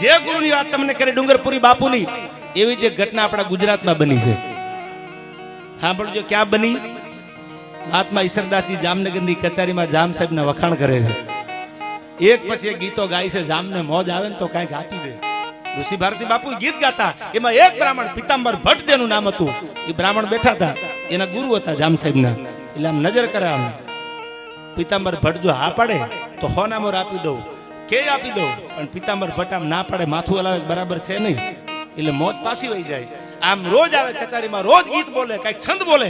જે ગુરુની વાત તમને કરી ડુંગરપુરી બાપુની, એવી જે ઘટના આપણા ગુજરાતમાં બની છે. સાંભળજો ક્યાં બની? મહાત્મા ઈશ્વરદાસજી જામનગરની કચેરીમાં જામ સાહેબના વખાણ કરે છે. એક પછી એક ગીતો ગાય છે, જામને મોજ આવે ને તો કાંઈક આપી દે. ઋષિ ભારતી બાપુ ગીત ગાતા, એમાં એક બ્રાહ્મણ, પિતાંબર ભટ્ટ જેનું નામ હતું. એ બ્રાહ્મણ બેઠા હતા, એના ગુરુ હતા જામ સાહેબના. એટલે આમ નજર કરે આમ પિતાંબર ભટ્ટ જો હા પાડે, તો હોનામોર આપી દઉં. કે આપી દઉં? પણ પિતાંબર ભટ્ટ ના પાડે, માથું હલાવે, બરાબર છે નહીં. એટલે મોત પાછી વહી જાય. આમ રોજ આવે, કચારીમાં રોજ ગીત બોલે, કઈ છંદ બોલે.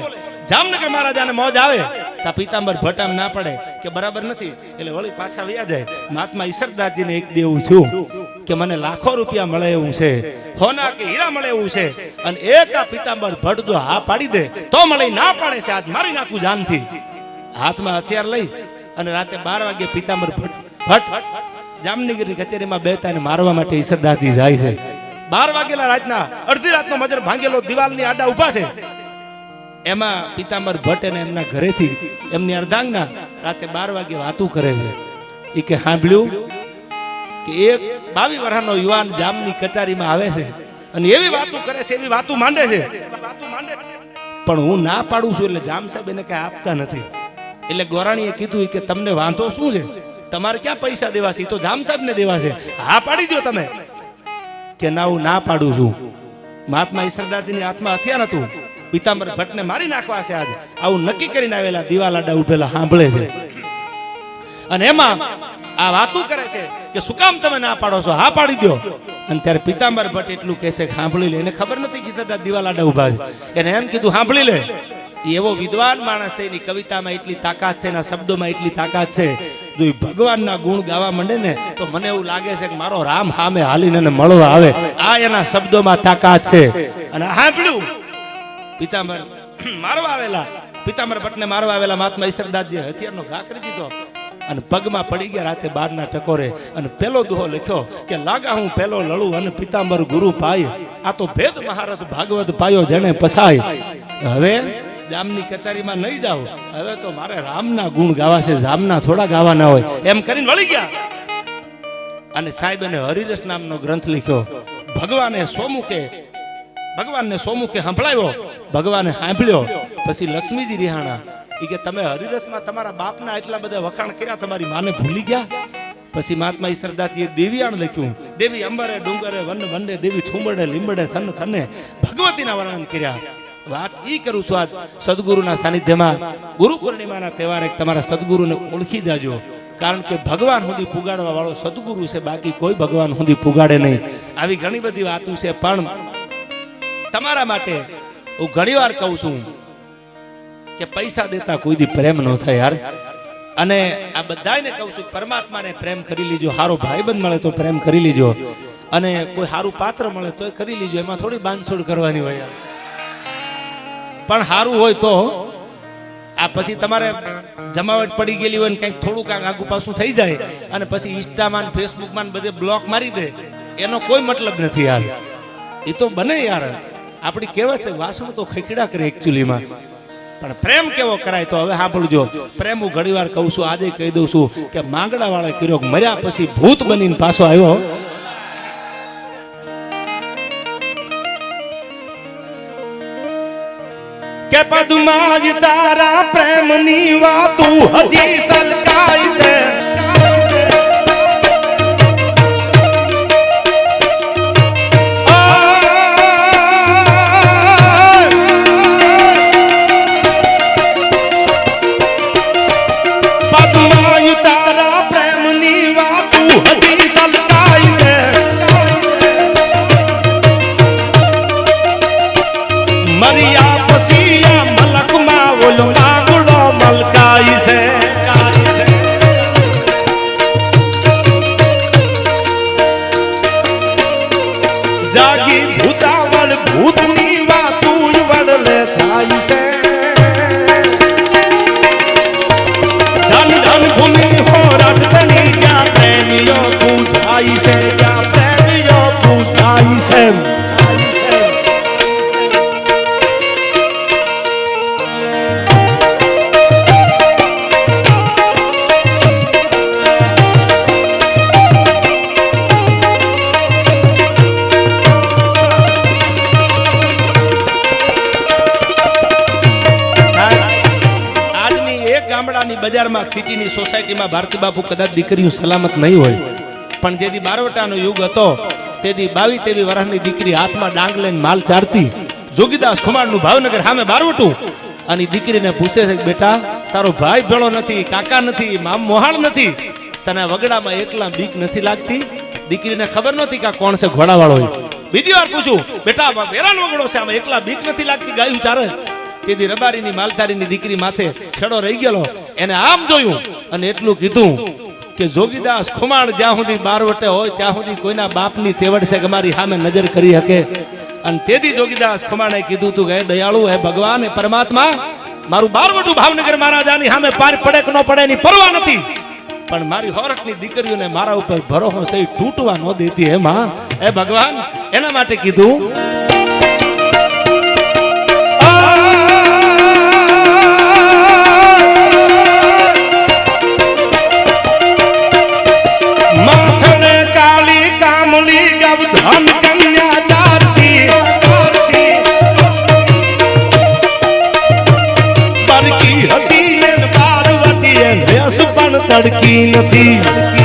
જામનગર મહારાજાને મોજ આવે, તા પિતાંબર ભટ્ટ આમ ના પડે, કે બરાબર નથી. એટલે વળી પાછા વ્યા જાય. મહાત્મા ઈશ્વરદાસજીને એક દેવું છું કે મને લાખો રૂપિયા મળે એવું છે, હોના કે હીરા મળે એવું છે, અને એક આ પિતાંબર ભટ્ટ જો હા પાડી દે, તો મળે ના પાડે છે, આજ મારી નાખું જાનથી. હાથમાં હથિયાર લઈ, અને રાતે બાર વાગે પિતાંબર ભટ્ટ ભટ્ટ જામનગરની કચેરીમાં બેતા ને મારવા માટે ઈશ્વરદાસજી જાય છે. બાર વાગેલા રાતના, અડધી રાતનો મજર ભાંગેલો દિવાલની આડા ઊભા છે. એમાં પિતાંબર ભટ્ટ અને એમના ઘરેથી એમની અર્ધાંગના રાતે બાર વાગે વાતું કરે છે. એ કે સાંભળ્યું કે એક બાવી વર્ષનો યુવાન જામની કચેરીમાં આવે છે અને એવી વાતું કરે છે, એવી વાતું માંડે છે. પણ હું ના પાડું છું એટલે જામ સાહેબ એને કઈ આપતા નથી. એટલે ગોરાણીએ કીધું કે, તમને વાંધો શું છે? તમારે ક્યાં પૈસા દેવા છે? તો જામ સાહેબને દેવા છે. હા, પાડી દો તમે. કે ના, હું ના પાડું છું. મહાત્મા ઈશ્વરદાસજીની હાથમાં હથિયાર હતું. પિતાંબર ભટ્ટને મારી નાખવા છે આજે. આવું નક્કી કરીને આવેલા દિવાલાડા ઉભેલા સાંભળે છે. અને એમાં આ વાતું કરે છે કે શું કામ તમે ના પાડો છો? હા, પાડી દો અને ત્યારે પિતાંબર ભટ્ટ એટલું કહે છે કે સાંભળી લે. એને ખબર નથી કે સદા દિવાલાડા ઊભા છે. એને એમ કીધું સાંભળી લે. એવો વિદ્વાન માણસ છે, એની કવિતામાં એટલી તાકાત છે, એના શબ્દોમાં એટલી તાકાત છે જો એ ભગવાનના ગુણ ગાવા માંડે ને, તો મને એવું લાગે છે કે મારો રામ હામે હાલીને એને મળવા આવે. આ એના શબ્દોમાં તાકાત છે. અને સાંભળ્યું પિતાંબર, મારવા આવેલા. પિતાંબર ભટ્ટને મારવા આવેલા મહાત્મા ઈશ્વરદાસજી હથિયારનો ઘા કરી દીધો. અને પગમાં પડી ગયા રાતે બારના ટકોરે. અને પેલો દુહો લખ્યો કે, લાગા હું પેલો લડું અને પિતાંબર ગુરુ પાય. આ તો ભેદ મહારસ ભાગવત પાયો જેને પસાય. હવે જામની કચારીમાં નહીં જાઓ. હવે તો મારે રામના ગુણ ગાવા છે, જામના થોડા ગાવાના હોય. એમ કરીને વળી ગયા. અને સાહેબ એને હરિરસ નામનો ગ્રંથ લખ્યો. ભગવાને સોમુખે, ભગવાનને સોમુખે સંભળાવ્યો. ભગવાને સાંભળ્યો. પછી લક્ષ્મીજી રિહાણા એ કે તમે હરિરસમાં તમારા બાપના એટલા બધા વખાણ કર્યા, તમારી માને ભૂલી ગયા? પછી મહાત્મા ઈશ્વરદાસજીએ દેવીયાણ લખ્યું. દેવી અંબરે, ડુંગરે, વન વંડે દેવી ઠુંબડે લીંબડે, થન થને, ભગવતીના વર્ણન કર્યા. વાત ઈ કરું છું આજ, સદગુરુના સાનિધ્યમાં, ગુરુ પૂર્ણિમાના તહેવારે તમારા સદગુરુને ઓળખી જાજો. કારણ કે ભગવાન સુધી પુગાડવા વાળો સદગુરુ છે, બાકી કોઈ ભગવાન સુધી પુગાડે નહીં. આવી ઘણી બધી વાતો છે, પણ તમારા માટે હું ઘણીવાર કહું છું કે પૈસા દેતા કોઈ દી પ્રેમ ન થાય યાર. અને આ બધાને કહું છું, પરમાત્માને પ્રેમ કરી લીજો સારો ભાઈબંધ મળે તો પ્રેમ કરી લીજો. અને કોઈ સારું પાત્ર મળે તો કરી લીજો, એમાં થોડી બાંધછોડ કરવાની હોય યાર. પણ સારું હોય તો આ પછી તમારે જમાવટ પડી ગયેલી હોય ને કંઈક થોડું કાંઈક આગુ પાછું થઈ જાય અને પછી ઇન્સ્ટામાં ફેસબુકમાં બધે બ્લોક મારી દે, એનો કોઈ મતલબ નથી યાર. એ તો બને યાર. આપણી કહેવત છે, વાસણ તો ખીખડા કરે એકચ્યુઅલીમાં પણ પ્રેમ કેવો કરાય તો હવે સાંભળજો. પ્રેમ હું ઘણી વાર કહું છું, આજે કહી દઉં છું કે માંગડા વાળા કર્યો મર્યા પછી ભૂત બનીને પાછો આવ્યો. પદમાં જ તારા પ્રેમની વાતું હજી સલકાય છે. બજારમાં સિટીની સોસાયટીમાં ભારતી બાપુ કદાચ દીકરીઓ સલામત નહીં હોય. પણ જેથી બારવટાનો યુગ હતો તેથી બાવી તેવી વર્ષની દીકરી હાથમાં ડાંગ લઈને માલ ચારતી. જોગીદાસ ખુમાણનું ભાવનગર સામે બારવટું. અને દીકરીને પૂછે છે, બેટા, તારો ભાઈ ભેળો નથી, કાકા નથી, મામ મોહાળ નથી. તને વગડામાં એકલા બીક નથી લાગતી? દીકરીને ખબર નહોતી કે કોણ છે, ઘોડાવાળો બીજી વાર પૂછું, બેટા વેરાન વગડો છે, આમાં એકલા બીક નથી લાગતી, ગાયું ચારે. તેથી રબારીની માલધારીની દીકરી માથે છેડો રહી ગયેલો. એને આમ જોયું અને એટલું કીધું કે, જોગીદાસ, ખુમાણ જ્યાં સુધી બારવટે હોય, ત્યાં સુધી કોઈના બાપની તેવડ કે મારી સામે નજર કરી શકે. અને તેથી જોગીદાસ ખુમાણે કીધું, તું કે દયાળુ, હે ભગવાન, હે પરમાત્મા, મારું બારવટું ભાવનગર મહારાજાની સામે પાર પડે કે ન પડે એની પરવા નથી. પણ મારી હોરટની દીકરીઓને મારા ઉપર ભરોસો સહી તૂટવા ન દેતી, હે માં. હે ભગવાન, એના માટે કીધું તડકી નથી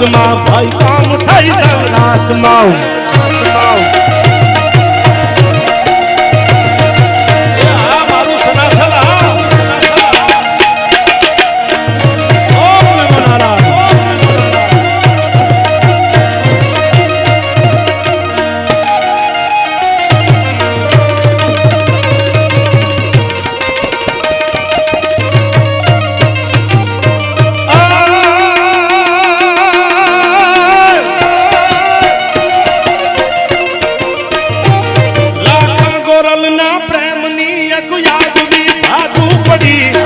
સૌરાષ્ટ્રમાં ભાઈ ભાદુ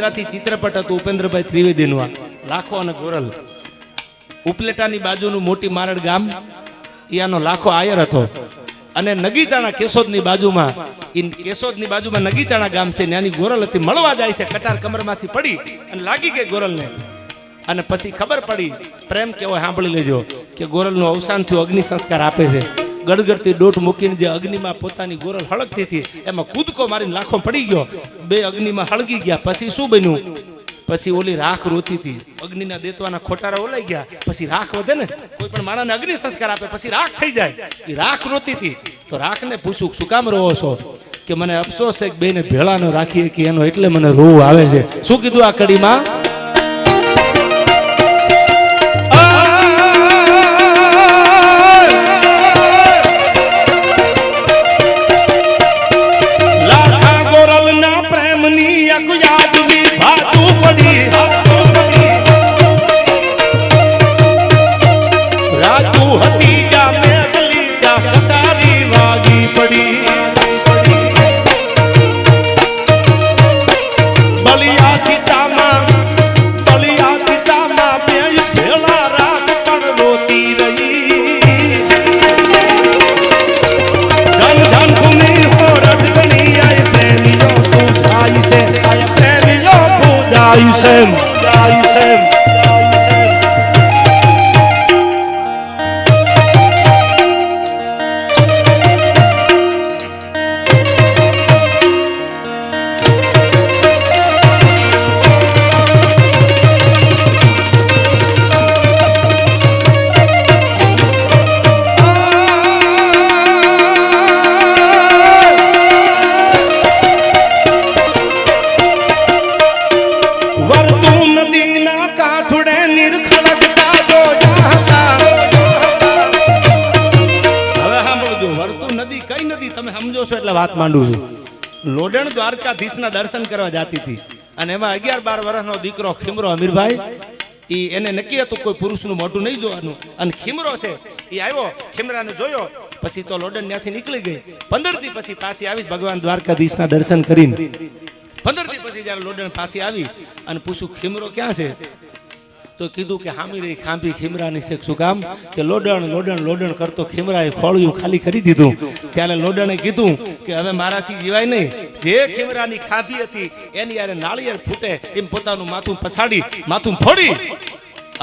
ગુજરાતી ચિત્રપટ હતું ઉપેન્દ્રભાઈ ત્રિવેદીનું આ. લાખો અને ગોરલ. ઉપલેટાની બાજુનું મોટી મારડ ગામ એ આનો લાખો આયર હતો. અને નગીચાણા કેશોદની બાજુમાં, ઈ કેશોદની બાજુમાં નગીચાણા ગામ છે ત્યાંની ગોરલ હતી, મળવા જાય છે, કટાર કમરમાંથી પડી અને લાગી ગઈ ગોરલને. અને પછી ખબર પડી, પ્રેમ કેવો સાંભળી લેજો, કે ગોરલનું અવસાન થયું, અગ્નિ સંસ્કાર આપે છે. ગડગડતી દોટ મૂકીને જે અગ્નિમાં પોતાની ગોરલ હળગતી હતી, એમાં કૂદકો મારીને લાખો પડી ગયો. બે અગ્નિમાં હળગી ગયા. પછી શું બન્યું? પછી ઓલી રાખ રોતી હતી. અગ્નિના દેતવાના ખોટારા ઓલાઈ ગયા. પછી રાખ વધે ને, કોઈ પણ માણસને અગ્નિ સંસ્કાર આપે, પછી રાખ થઈ જાય. એ રાખ રોતી હતી. તો રાખને પૂછું શું કામ રોવો છો? કે મને અફસોસ છે કે બેને ભેળાનો રાખીએ કે એનો એટલે મને રોવું આવે છે. શું કીધું આ કડીમાં? Jason. વાત માંડું છું. લોડણ દ્વારકાધીશના દર્શન કરવા જતી હતી. અને એમાં અગિયાર બાર વર્ષનો દીકરો ખીમરો અમીરભાઈ એ એને નક્કી હતું કોઈ પુરુષનું મોઢું નહીં જોવાનું. અને ખીમરો છે એ આવ્યો, ખીમરાને જોયો. પછી તો લોડન ત્યાંથી નીકળી ગઈ. પંદર દી પછી પાછી આવીશ ભગવાન દ્વારકાધીશના દર્શન કરીને. પંદર દી પછી જ્યારે લોડન પાછી આવી અને પૂછું ખીમરો ક્યાં છે? તો કીધું કે હામી રહી ખાંભી ખીમરાની છે શું કામ કે લોડણ લોડણ લોડણ કરતો ખીમરાએ ખોળિયું ખાલી કરી દીધું. ત્યારે લોડણે કીધું કે હવે મારાથી જીવાય નહીં. જે ખીમરાની ખાંભી હતી, એની યારે નાળિયેર ફૂટે, એમ પોતાનું માથું પછાડી, માથું ફોડી.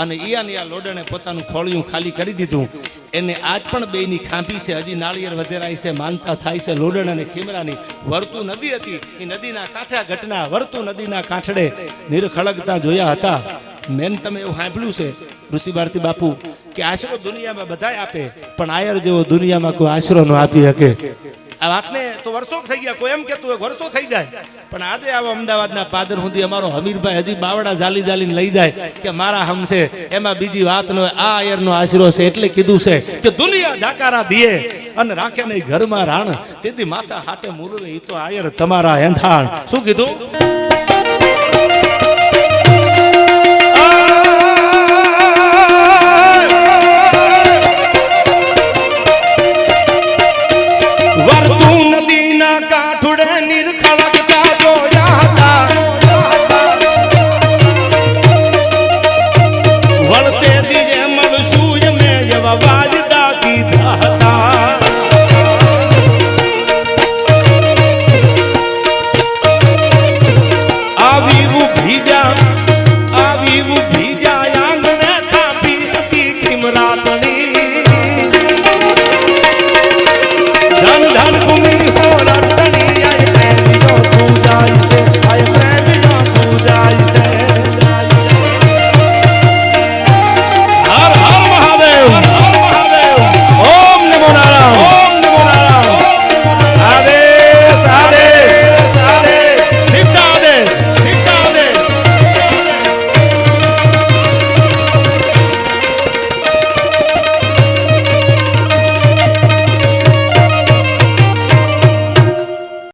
અને ઈયાને આ લોડણે પોતાનું ખોળિયું ખાલી કરી દીધું. એને આજ પણ બેની ખાંભી છે, હજી નાળિયેર વધેરાય છે, માનતા થાય છે લોડણ અને ખીમરાની. વર્તુ નદી હતી એ નદીના કાંઠા ઘટના, વર્તુ નદીના કાંઠડે નિરખળગતા જોયા હતા. મેન તમે એવું સાંભળ્યું છે ઋષિ ભારતી બાપુ, કે આશરો દુનિયામાં બધા આપે, પણ આયર જેવો દુનિયામાં કોઈ આશરો ન આપી શકે. આ વાતને તો વર્ષો થઈ ગયા, કોઈ એમ કેતું હોય વર્ષો થઈ જાય. પણ આજે આવો અમદાવાદના પાદર સુધી અમારો હમીરભાઈ હજી બાવડા ઝાલી ઝાલીને લઈ જાય, કે મારા હમ છે, એમાં બીજી વાત ન આ આયરનો આશરો છે, એટલે કીધું છે કે દુનિયા જાકારા દીએ અને રાખે નહીં ઘરમાં રાણ, તેથી માથા હાટે મૂલવે એ તો આયર તમારા એંધાણ. શું કીધું?